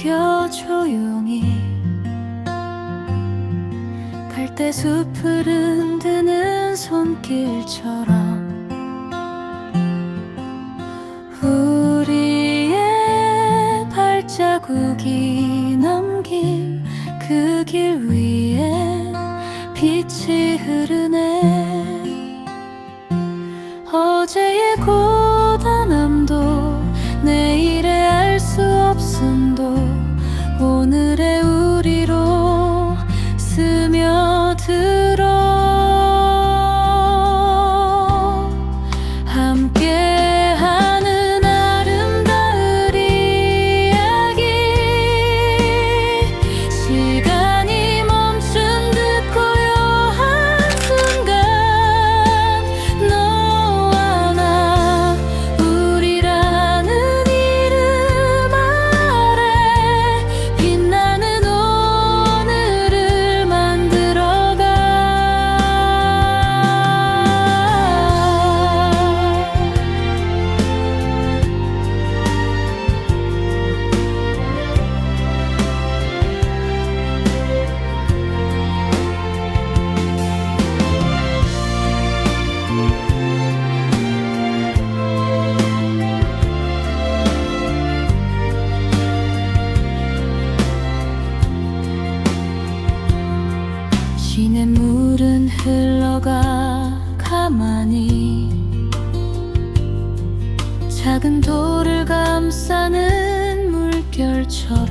속삭여 조용히 갈대 숲을 흔드는 손길처럼 우리의 발자국이 남긴 그 길 위에 빛이 흐르네. 어제의 고 시냇물은 흘러가 가만히 작은 돌을 감싸는 물결처럼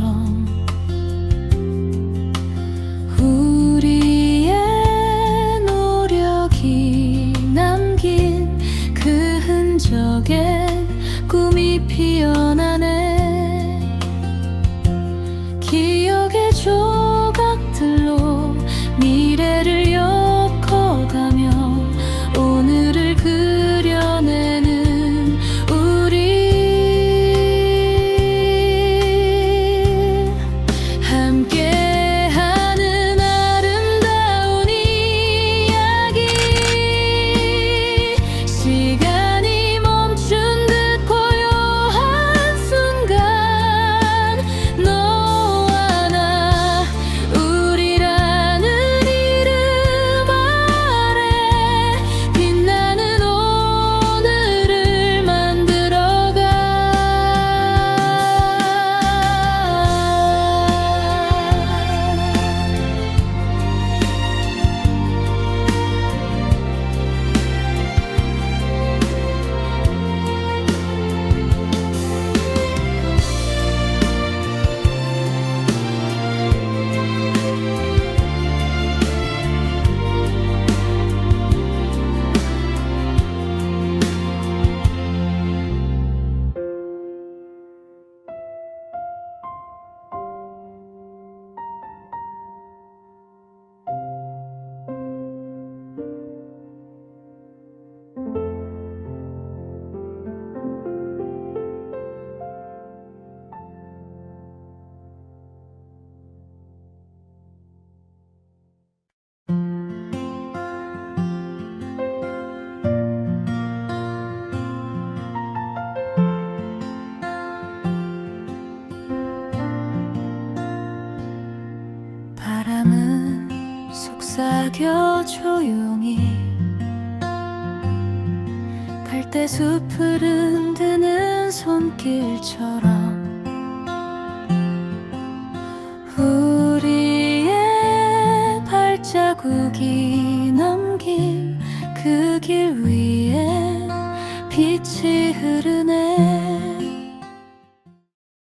속삭여 조용히 갈대 숲을 흔드는 손길처럼 우리의 발자국이 남긴 그 길 위에 빛이 흐르네